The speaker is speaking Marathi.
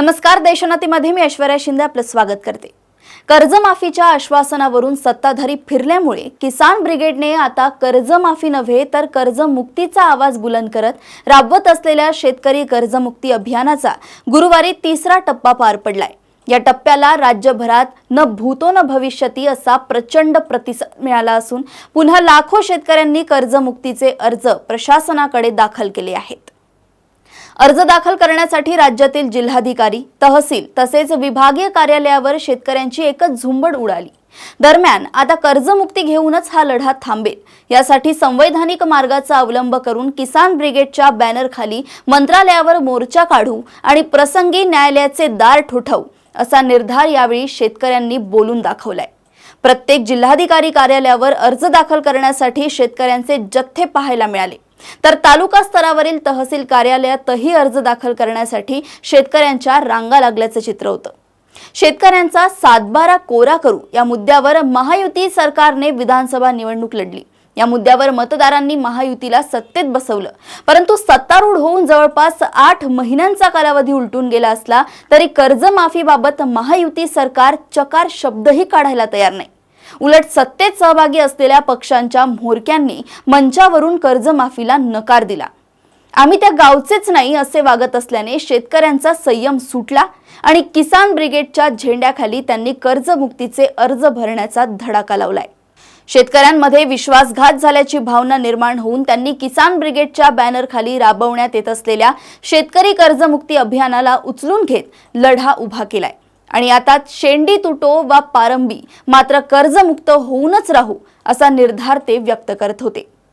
नमस्कार देशोन्नतीमध्ये मी ऐश्वर्या शिंदे आपलं स्वागत करते. कर्जमाफीच्या आश्वासनावरून सत्ताधारी फिरल्यामुळे किसान ब्रिगेडने आता कर्जमाफी नव्हे तर कर्जमुक्तीचा आवाज बुलंद करत राबवत असलेल्या शेतकरी कर्जमुक्ती अभियानाचा गुरुवारी तिसरा टप्पा पार पडलाय. या टप्प्याला राज्यभरात न भूतो न भविष्यती असा प्रचंड प्रतिसाद मिळाला असून पुन्हा लाखो शेतकऱ्यांनी कर्जमुक्तीचे अर्ज प्रशासनाकडे दाखल केले आहेत. अर्ज दाखल करण्यासाठी राज्यातील जिल्हाधिकारी तहसील तसेच विभागीय कार्यालयावर शेतकऱ्यांची एकच झुंबड उडाली. दरम्यान आता कर्जमुक्ती घेऊनच हा लढा थांबेल. यासाठी संवैधानिक मार्गाचा अवलंब करून किसान ब्रिगेडच्या बॅनरखाली मंत्रालयावर मोर्चा काढू आणि प्रसंगी न्यायालयाचे दार ठुठवू असा निर्धार यावेळी शेतकऱ्यांनी बोलून दाखवलाय. प्रत्येक जिल्हाधिकारी कार्यालयावर अर्ज दाखल करण्यासाठी शेतकऱ्यांचे जथ्थे पाहायला मिळाले. तर तालुका स्तरावरील तहसील कार्यालयातही अर्ज दाखल करण्यासाठी शेतकऱ्यांच्या रांगा लागल्याचं चित्र होतं. शेतकऱ्यांचा सातबारा कोरा करू या मुद्द्यावर महायुती सरकारने विधानसभा निवडणूक लढली. या मुद्द्यावर मतदारांनी महायुतीला सत्तेत बसवलं. परंतु सत्तारूढ होऊन जवळपास आठ महिन्यांचा कालावधी उलटून गेला असला तरी कर्जमाफीबाबत महायुती सरकार चकार शब्दही काढायला तयार नाही. उलट सत्तेत सहभागी असलेल्या पक्षांच्या म्होरक्यांनी मंचावरून कर्जमाफीला नकार दिला. आम्ही त्या गावचेच नाही असे वागत असल्याने शेतकऱ्यांचा संयम सुटला आणि किसान ब्रिगेडच्या झेंड्याखाली त्यांनी कर्जमुक्तीचे अर्ज भरण्याचा धडाका लावलाय. शेतकऱ्यांमध्ये विश्वासघात झाल्याची भावना निर्माण होऊन त्यांनी किसान ब्रिगेडच्या बॅनरखाली राबवण्यात येत असलेल्या शेतकरी कर्जमुक्ती अभियानाला उचलून घेत लढा उभा केलाय. आणि आता शेंडी तुटो वा पारंबी मात्र कर्जमुक्त होऊनच राहू असा निर्धार ते व्यक्त करत होते.